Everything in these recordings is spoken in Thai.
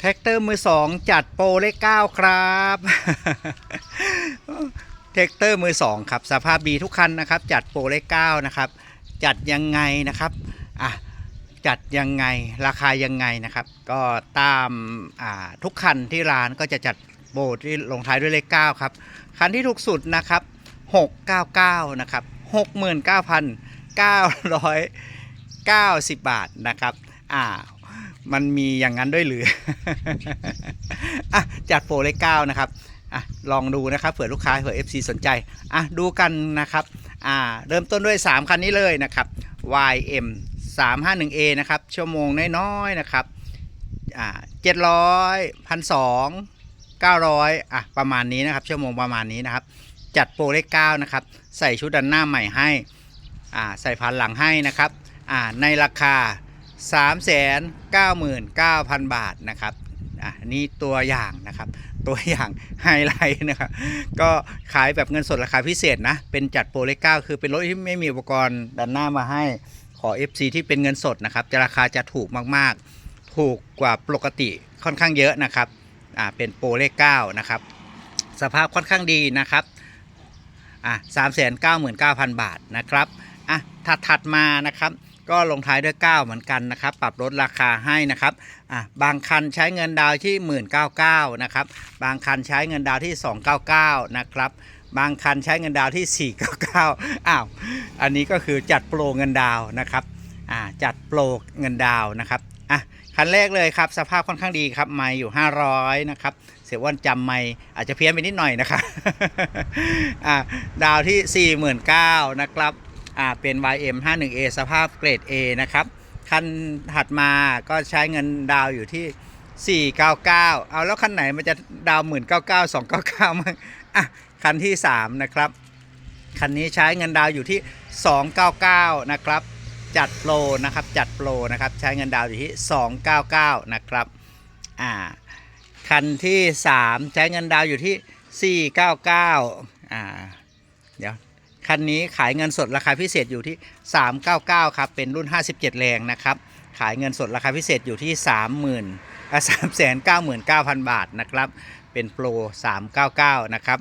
แท็กเตอร์มือสองจัดโปรเลขเก้าครับแท็กเตอร์มือสองครับสภาพดีทุกคันนะครับ จัดโปรเลขเก้านะครับ จัดยังไงนะครับอะจัดยังไงราคายังไงนะครับ ก็ตามอ่าทุกคันที่ร้านก็จะจัดโปรที่ลงท้ายด้วยเลขเก้าครับคันที่ถูกสุดนะครับ699นะครับ69,990บาทนะครับอ่า มันมีอย่างนั้นด้วยหรืออะจัดโปรเลขเก้านะครับอะลองดูนะครับเผื่อลูกค้าเผื่อ FC สนใจอะดูกันนะครับอ่าเริ่มต้นด้วย 3 คันนี้เลยนะครับ YM 351A นะครับ ชั่วโมงน้อยๆนะครับอ่า700 1,200 900อะประมาณนี้นะครับ ชั่วโมงประมาณนี้นะครับ จัดโปรเลข9นะครับ ใส่ชุดดันหน้าใหม่ให้อ่าใส่พันหลังให้นะครับอ่าในราคา 399,000 บาทนะครับอะนี่ตัวอย่างนะครับตัวอย่างไฮไลท์นะครับก็ขายแบบเงินสดราคาพิเศษนะเป็นจัดโปรเลข9คือเป็นรถที่ไม่มีอุปกรณ์ดันหน้ามาให้ขอ FC ที่เป็นเงินสดนะครับจะราคาจะถูกมากๆ ถูกกว่าปกติค่อนข้างเยอะนะครับอ่าเป็นโปรเลข9นะครับสภาพค่อนข้างดีนะครับอะสามแสนเก้าหมื่นเก้าพันบาทนะครับอะถัดถัดมานะครับ ก็ลงท้ายด้วย 9 เหมือนกันนะครับ ปรับลดราคาให้นะครับอะบางคันใช้เงินดาวที่1,099นะครับ บางคันใช้เงินดาวที่ 299 นะครับ บางคันใช้เงินดาวที่ 499 อ้าว อันนี้ก็คือจัดโปรเงินดาวนะครับอ่าจัดโปรเงินดาวนะครับอะคันแรกเลยครับ สภาพค่อนข้างดีครับไม่อยู่ 500 นะครับ เสียวันจำไม่อาจจะเพี้ยนไปนิดหน่อยนะครับอ่าดาวที่ 49,000นะครับ อ่าเป็น YM 51A สภาพเกรด A นะครับ คันถัดมาก็ใช้เงินดาวอยู่ที่ 499 เอาแล้วคันไหนมันจะดาว1,999 299มั้งอะคันที่ 3 นะครับ คันนี้ใช้เงินดาวอยู่ที่ 299 นะครับ จัดโปรนะครับ จัดโปรนะครับ ใช้เงินดาวอยู่ที่ 299 นะครับอ่าคันที่ 3 ใช้เงินดาวอยู่ที่ 499อ่าเดี๋ยว คันนี้ขายเงินสดราคาพิเศษอยู่ที่ 399 ครับ เป็นรุ่น 57 แรงนะครับ ขายเงินสดราคาพิเศษอยู่ที่ 30,000อะ399,000 บาทนะครับ เป็นโปร 399 นะครับ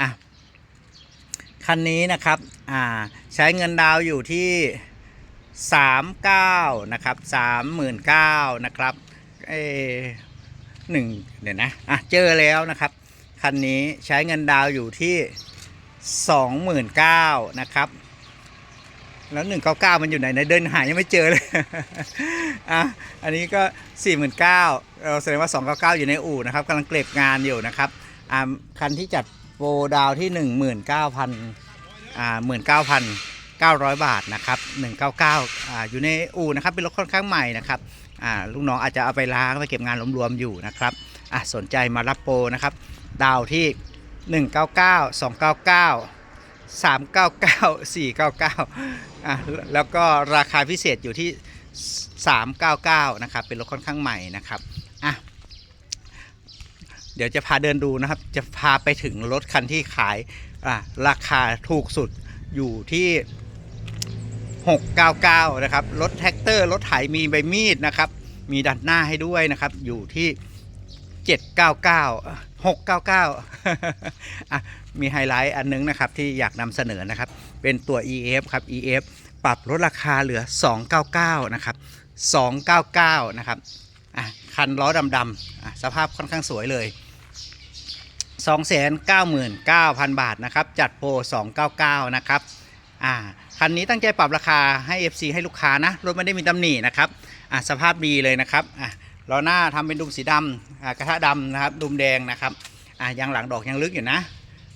อะ คันนี้นะครับ อ่า ใช้เงินดาวอยู่ที่ 39 นะครับ 39,000นะครับเออหนึ่งเดี๋ยวนะ อะ เจอแล้วนะครับ คันนี้ใช้เงินดาวอยู่ที่ 29,000นะครับ แล้ว 199 มันอยู่ไหนในเดินหายังไม่เจอเลย อะ อันนี้ก็ 49,000เราแสดงว่า 299 อยู่ในอู่นะครับกำลังเก็บงานอยู่นะครับ อ่าคันที่จัดโปรดาวที่ 19,000อ่า19,900 บาทนะครับ199อ่าอยู่ในอู่นะครับเป็นรถค่อนข้างใหม่นะครับอ่าลูกน้องอาจจะเอาไปล้างไปเก็บงานรวมๆอยู่นะครับอะสนใจมารับโปรนะครับ ดาวที่ 199 299 399 499อะแล้วก็ราคาพิเศษอยู่ที่ 399 นะครับ เป็นรถค่อนข้างใหม่นะครับอะเดี๋ยวจะพาเดินดูนะครับ จะพาไปถึงรถคันที่ขายอะราคาถูกสุดอยู่ที่ 699 นะครับ รถแท็กเตอร์ รถไถมีใบมีดนะครับ มีดันหน้าให้ด้วยนะครับ อยู่ที่ 799 699อะมีไฮไลท์อันนึงนะครับที่อยากนำเสนอนะครับ เป็นตัว EF ครับ EF ปรับลดราคาเหลือ 299 นะครับ 299 นะครับอะคันล้อดำๆอะสภาพค่อนข้างสวยเลย 299,000 บาทนะครับ จัดโปร 299 นะครับอ่าคันนี้ตั้งใจปรับราคาให้ FC ให้ลูกค้านะ รถไม่ได้มีตำหนินะครับอะสภาพดีเลยนะครับอะ ล้อหน้าทำเป็นดุมสีดำอ่ากระทะดำนะครับดุมแดงนะครับยางหลังดอกยังลึกอยู่นะ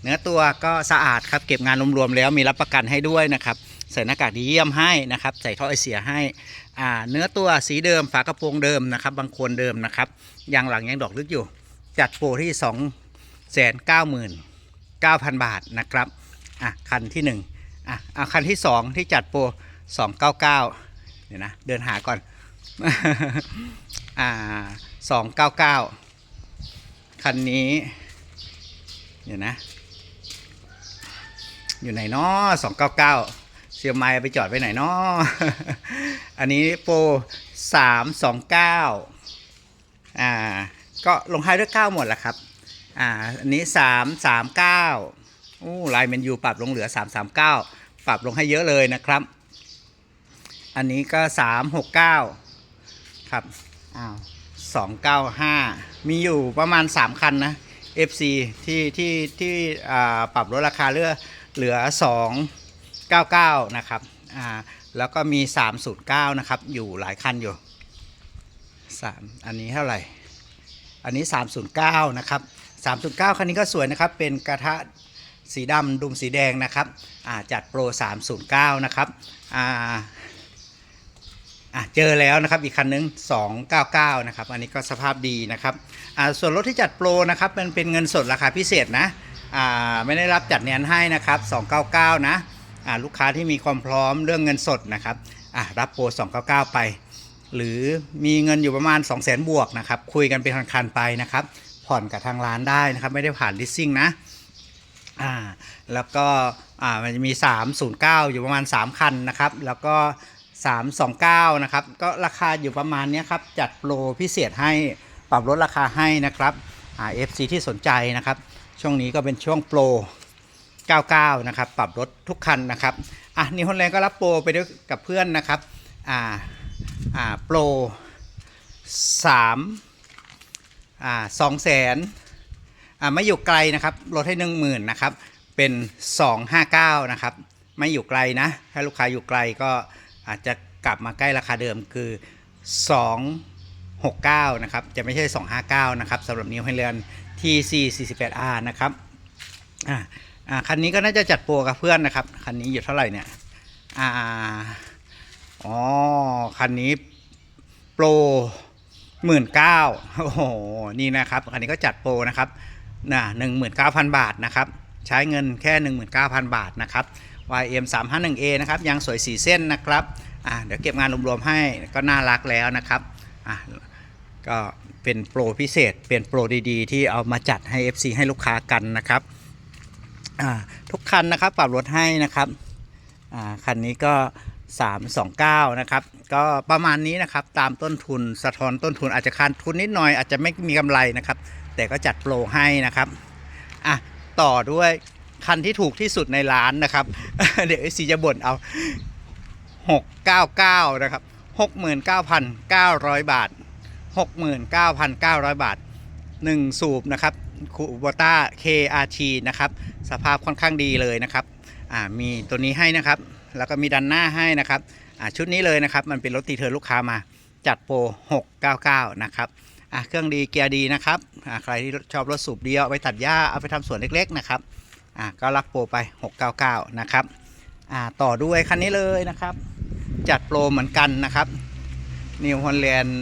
เนื้อตัวก็สะอาดครับเก็บงานรวมๆแล้วมีรับประกันให้ด้วยนะครับใส่หน้ากากดีเยี่ยมให้นะครับ ใส่ท่อไอเสียให้เนื้อตัวสีเดิมฝากระโปรงเดิมนะครับ บางโคนเดิมนะครับยางหลังยังดอกลึกอยู่ จัดโปรที่ 2 9 9 0 0 0 บาทนะครับอะคันที่1อะอะคันที่ 2 ที่จัดโปร299เดี๋ยวนะเดินหาก่อน อ่า 299 คันนี้ เดี๋ยวนะ อยู่ไหนเนาะ299เซียไมล์ไปจอดไปไหนเนาะอันนี้โปร 329 อ่า ก็ลงท้ายด้วย 9 หมดแหละครับ อ่า อันนี้ 3 3 9 อู้ลายเมนยูปรับลงเหลือ 3 3 9 ปรับลงให้เยอะเลยนะครับ อันนี้ก็ 3 6 9 ครับ อ้าว295มีอยู่ประมาณ3คันนะ FC ที่ที่ที่ปรับลดราคาเลือเหลือ 299 นะครับอ่าแล้วก็มี 309 นะครับ อยู่หลายคันอยู่ 3 อันนี้เท่าไหร่ อันนี้ 309 นะครับ 309 คันนี้ก็สวยนะครับ เป็นกระทะสีดำดุมสีแดงนะครับอ่าจัดโปร 309 นะครับอ่า อะเจอแล้วนะครับอีกคันนึง 299 นะครับ อันนี้ก็สภาพดีนะครับอ่าส่วนรถที่จัดโปรนะครับมันเป็นเงินสดราคาพิเศษนะอ่าไม่ได้รับจัดเนียนให้นะครับ 299 นะอ่าลูกค้าที่มีความพร้อมเรื่องเงินสดนะครับอะรับโปร 299 ไป หรือมีเงินอยู่ประมาณ 2 0 0 0 0 0 บวกนะครับ คุยกันเป็นคันๆไปนะครับ ผ่อนกับทางร้านได้นะครับ ไม่ได้ผ่านลิสซิ่งนะอ่าแล้วก็อ่ามันจะมี 309 อยู่ประมาณ 3 คันนะครับ แล้วก็ 329 นะครับ ก็ราคาอยู่ประมาณนี้ครับ จัดโปรพิเศษให้ปรับลดราคาให้นะครับอ่า FC ที่สนใจนะครับ ช่วงนี้ก็เป็นช่วงโปร 99 นะครับ ปรับลดทุกคันนะครับอะนิฮอนแลนด์ก็รับโปรไปด้วยกับเพื่อนนะครับอ่าอ่าโปรสามอ่าสองแสนอ่าไม่อยู่ไกลนะครับลดให้หนึ่งหมื่นนะครับเป็นสองห้าเก้านะครับ ไม่อยู่ไกลนะ ถ้าลูกค้าอยู่ไกลก็ อาจจะกลับมาใกล้ราคาเดิมคือสองหกเก้านะครับ จะไม่ใช่สองห้าเก้านะครับสำหรับนิวไฮเลียนทีซีสี่สิบแปดอาร์นะครับอ่าอ่าคันนี้ก็น่าจะจัดโปรกับเพื่อนนะครับ คันนี้อยู่เท่าไหร่เนี่ยอ่าอ๋อ คันนี้โปรหมื่นเก้าโอ้โห นี่นะครับ คันนี้ก็จัดโปรนะครับนะหนึ่งหมื่นเก้าพันบาทนะครับ ใช้เงินแค่หนึ่งหมื่นเก้าพันบาทนะครับ YM 3 5 1 A นะครับยางสวยสีเส้นนะครับอ่าเดี๋ยวเก็บงานรวมๆให้ก็น่ารักแล้วนะครับอ่าก็เป็นโปรพิเศษ เป็นโปรดีๆ ที่เอามาจัดให้ FC ให้ลูกค้ากันนะครับอ่าทุกคันนะครับปรับลดให้นะครับอ่าคันนี้ก็ 329 นะครับ ก็ประมาณนี้นะครับตามต้นทุนสะท้อนต้นทุนอาจจะขาดทุนนิดหน่อยอาจจะไม่มีกำไรนะครับ แต่ก็จัดโปรให้นะครับอะต่อด้วย คันที่ถูกที่สุดในร้านนะครับ เดี๋ยวไอซีจะบ่นเอา 699 นะครับ 69,900 บาท 69,900 บาท 1 สูบนะครับคูโบต้า KRT นะครับ สภาพค่อนข้างดีเลยนะครับอ่ามีตัวนี้ให้นะครับ แล้วก็มีดันหน้าให้นะครับอ่าชุดนี้เลยนะครับ มันเป็นรถตีเทิร์นลูกค้ามาจัดโปร 699 นะครับอะเครื่องดีเกียร์ดีนะครับอ่าใครที่ชอบรถสูบเดียวไปตัดหญ้าเอาไปทำสวนเล็กๆนะครับ อ่าก็รับโปรไป 699 นะครับอ่าต่อด้วยคันนี้เลยนะครับ จัดโปรเหมือนกันนะครับนิวฮอลแลนด์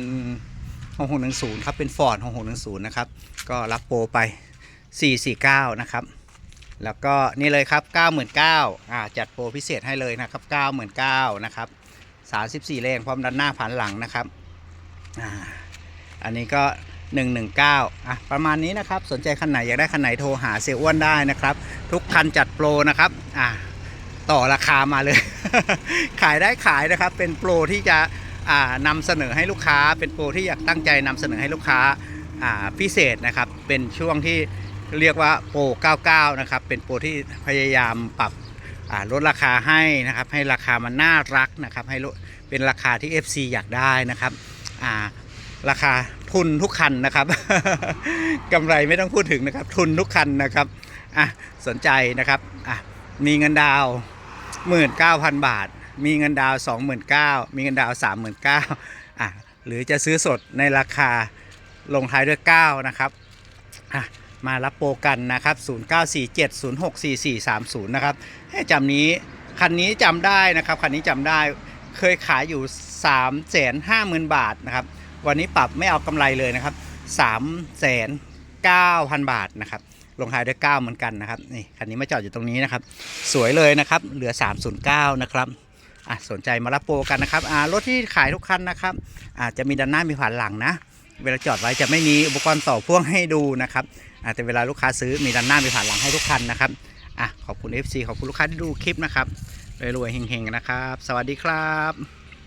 6610 ครับเป็นฟอร์ด6610 นะครับ ก็รับโปรไป 449 นะครับ แล้วก็นี่เลยครับ 99,000อ่าจัดโปรพิเศษให้เลยนะครับ 99,000นะครับ34 แรงพร้อมด้านหน้าผ่านหลังนะครับอ่าอันนี้ก็ 119อะประมาณนี้นะครับสนใจคันไหนอยากได้คันไหนโทรหาเซลอ้วนได้นะครับ ทุกคันจัดโปรนะครับอ่าต่อราคามาเลย ขายได้ขายนะครับ เป็นโปรที่จะอ่านำเสนอให้ลูกค้า เป็นโปรที่อยากตั้งใจนำเสนอให้ลูกค้าอ่าพิเศษนะครับ เป็นช่วงที่เรียกว่าโปร 99 นะครับ เป็นโปรที่พยายามปรับอ่าลดราคาให้นะครับ ให้ราคามันน่ารักนะครับ ให้เป็นราคาที่ FC อยากได้นะครับอ่าราคา ทุนทุกคันนะครับกำไรไม่ต้องพูดถึงนะครับ ทุนทุกคันนะครับอะสนใจนะครับอะมีเงินดาวหมื่นเก้าพันบาท มีเงินดาวสองหมื่นเก้ามีเงินดาวสามหมื่นเก้าอะหรือจะซื้อสดในราคาลงท้ายด้วย 9 นะครับอะมารับโปรกันนะครับ 0947064430 นะครับให้จำนี้คันนี้จำได้นะครับ คันนี้จำได้เคยขายอยู่ 3 5 0 0 0 0 บาทนะครับ วันนี้ปรับไม่เอากำไรเลยนะครับ3 9 0 0 0บาทนะครับลงท้ายด้วย 9 เหมือนกันนะครับนี่คันนี้มาจอดอยู่ตรงนี้นะครับ สวยเลยนะครับ เหลือ 309 นะครับอะสนใจมารับโปรกันนะครับอ่ารถที่ขายทุกคันนะครับอาจจะมีด้านหน้ามีผ่านหลังนะ เวลาจอดไว้จะไม่มีอุปกรณ์ต่อพ่วงให้ดูนะครับอะแต่เวลาลูกค้าซื้อมีด้านหน้ามีผ่านหลังให้ทุกคันนะครับอะขอบคุณ FC ขอบคุณลูกค้าที่ดูคลิปนะครับรวยๆเฮงๆนะครับ สวัสดีครับ